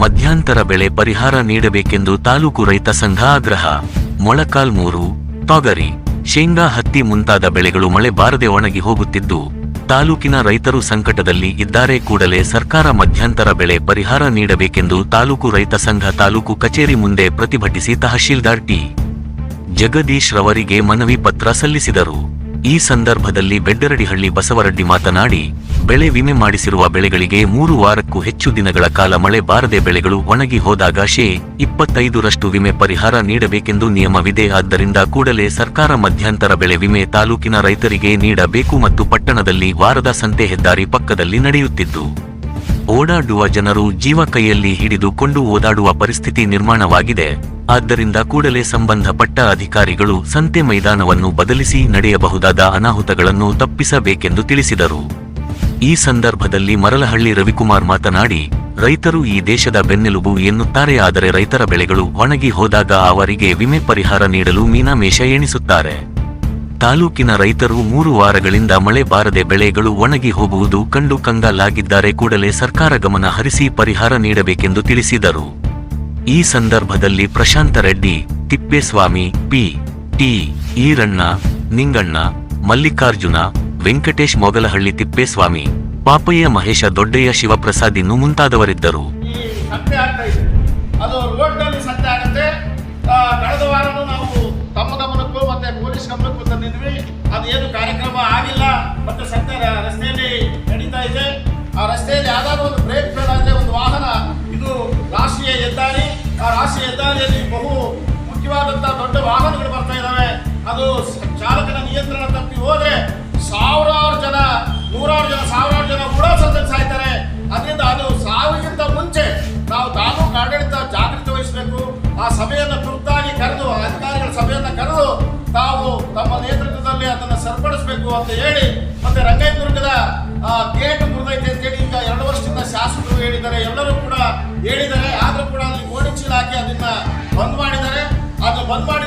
ಮಧ್ಯಂತರ ಬೆಳೆ ಪರಿಹಾರ ನೀಡಬೇಕೆಂದು ತಾಲೂಕು ರೈತ ಸಂಘ ಆಗ್ರಹ. ಮೊಳಕಾಲ್ಮೂರು ತೊಗರಿ, ಶೇಂಗಾ ಹತ್ತಿ ಮುಂತಾದ ಬೆಳೆಗಳು ಮಳೆ ಬಾರದೆ ಒಣಗಿ ಹೋಗುತ್ತಿದ್ದು, ತಾಲೂಕಿನ ರೈತರು ಸಂಕಟದಲ್ಲಿ ಇದ್ದಾರೆ ಕೂಡಲೇ ಸರ್ಕಾರ ಮಧ್ಯಂತರ ಬೆಳೆ ಪರಿಹಾರ ನೀಡಬೇಕೆಂದು ತಾಲೂಕು ರೈತ ಸಂಘ ತಾಲೂಕು ಕಚೇರಿ ಮುಂದೆ ಪ್ರತಿಭಟಿಸಿ ತಹಶೀಲ್ದಾರ್ ಟಿ. ಜಗದೀಶ್ ರವರಿಗೆ ಮನವಿ ಪತ್ರ ಸಲ್ಲಿಸಿದರು. ಈ ಸಂದರ್ಭದಲ್ಲಿ ಬೆಡ್ಡರಡಿಹಳ್ಳಿ ಬಸವರೆಡ್ಡಿ ಮಾತನಾಡಿ, ಬೆಳೆ ವಿಮೆ ಮಾಡಿಸಿರುವ ಬೆಳೆಗಳಿಗೆ ಮೂರು ವಾರಕ್ಕೂ ಹೆಚ್ಚು ದಿನಗಳ ಕಾಲ ಮಳೆ ಬಾರದೆ ಬೆಳೆಗಳು ಒಣಗಿ ಹೋದಾಗ ಶೇ ಇಪ್ಪತ್ತೈದರಷ್ಟು ವಿಮೆ ಪರಿಹಾರ ನೀಡಬೇಕೆಂದು ನಿಯಮವಿದೆ. ಆದ್ದರಿಂದ ಕೂಡಲೇ ಸರ್ಕಾರ ಮಧ್ಯಂತರ ಬೆಳೆ ವಿಮೆ ತಾಲೂಕಿನ ರೈತರಿಗೆ ನೀಡಬೇಕು ಮತ್ತು ಪಟ್ಟಣದಲ್ಲಿ ವಾರದ ಸಂತೆ ಹೆದ್ದಾರಿ ಪಕ್ಕದಲ್ಲಿ ನಡೆಯುತ್ತಿದ್ದು ಓಡಾಡುವ ಜನರು ಜೀವ ಕೈಯಲ್ಲಿ ಹಿಡಿದುಕೊಂಡು ಓದಾಡುವ ಪರಿಸ್ಥಿತಿ ನಿರ್ಮಾಣವಾಗಿದೆ. ಆದ್ದರಿಂದ ಕೂಡಲೇ ಸಂಬಂಧಪಟ್ಟ ಅಧಿಕಾರಿಗಳು ಸಂತೆ ಮೈದಾನವನ್ನು ಬದಲಿಸಿ ನಡೆಯಬಹುದಾದ ಅನಾಹುತಗಳನ್ನು ತಪ್ಪಿಸಬೇಕೆಂದು ತಿಳಿಸಿದರು. ಈ ಸಂದರ್ಭದಲ್ಲಿ ಮರಲಹಳ್ಳಿ ರವಿಕುಮಾರ್ ಮಾತನಾಡಿ, ರೈತರು ಈ ದೇಶದ ಬೆನ್ನೆಲುಬು ಎನ್ನುತ್ತಾರೆ ಆದರೆ ರೈತರ ಬೆಳೆಗಳು ಒಣಗಿ ಹೋದಾಗ ಅವರಿಗೆ ವಿಮೆ ಪರಿಹಾರ ನೀಡಲು ಮೀನಾಮೇಷ ಎಣಿಸುತ್ತಾರೆ. ತಾಲೂಕಿನ ರೈತರು ಮೂರು ವಾರಗಳಿಂದ ಮಳೆ ಬಾರದೆ ಬೆಳೆಗಳು ಒಣಗಿ ಹೋಗುವುದು ಕಂಡು ಕಂಗಾಲಾಗಿದ್ದಾರೆ. ಕೂಡಲೇ ಸರ್ಕಾರ ಗಮನ ಹರಿಸಿ ಪರಿಹಾರ ನೀಡಬೇಕೆಂದು ತಿಳಿಸಿದರು. ಈ ಸಂದರ್ಭದಲ್ಲಿ ಪ್ರಶಾಂತ ರೆಡ್ಡಿ, ತಿಪ್ಪೇಸ್ವಾಮಿ, ಪಿ, ಟಿ, ಈರಣ್ಣ, ನಿಂಗಣ್ಣ, ಮಲ್ಲಿಕಾರ್ಜುನ, ವೆಂಕಟೇಶ್ ಮೊಗಲಹಳ್ಳಿ ತಿಪ್ಪೇಸ್ವಾಮಿ, ಪಾಪಯ್ಯ ಮಹೇಶ ದೊಡ್ಡಯ್ಯ ಶಿವಪ್ರಸಾದ್ ಇನ್ನು ಮುಂತಾದವರಿದ್ದರು. ರಸ್ತೆಯಲ್ಲಿ ಯಾವ್ದಾದ್ರು ಒಂದು ಬ್ರೇಕ್ ಫೇಲ್ ಆದರೆ ಒಂದು ವಾಹನ, ಇದು ರಾಷ್ಟ್ರೀಯ ಹೆದ್ದಾರಿ. ಆ ರಾಷ್ಟ್ರೀಯ ಹೆದ್ದಾರಿಯಲ್ಲಿ ಬಹು ಮುಖ್ಯವಾದಂತಹ ದೊಡ್ಡ ವಾಹನಗಳು ಬರ್ತಾ ಇದ್ದಾವೆ ಅದು ಚಾಲಕನ ನಿಯಂತ್ರಣ ತಪ್ಪಿ ಹೋದ್ರೆ ಸಾವಿರಾರು ಜನ, ನೂರಾರು ಜನ, ಸಾವಿರಾರು ಜನ ಕೂಡ ಸತ್ತಲ್ಲಿ ಸಾಯ್ತಾರೆ ಅದರಿಂದ ಅದು ಸಾವಿಗಿಂತ ಮುಂಚೆ ನಾವು ತಾಲೂಕು ಆಡಳಿತ ಜಾಗೃತಿ ವಹಿಸಬೇಕು. ಆ ಸಭೆಯನ್ನು ತುರ್ತಾಗಿ ಕರೆದು, ಅಧಿಕಾರಿಗಳ ಸಭೆಯನ್ನು ಕರೆದು ತಾವು ತಮ್ಮ ನೇತೃತ್ವದಲ್ಲಿ ಅದನ್ನು ಸರಿಪಡಿಸಬೇಕು ಅಂತ ಹೇಳಿ ಮತ್ತೆ ರಂಗೈದುರ್ಗದ ಗೇಟ್ ಮುರಿದೈತೆ ಹೇಳಿದ್ದಾರೆ. ಆದ್ರೂ ಕೂಡ ಅಲ್ಲಿ ಗೋಣಿ ಚೀಲ ಹಾಕಿ ಅದನ್ನ ಬಂದ್ ಮಾಡಿದ್ದಾರೆ. ಅದು ಬಂದ್ ತೆರವುಗೊಳಿಸಿ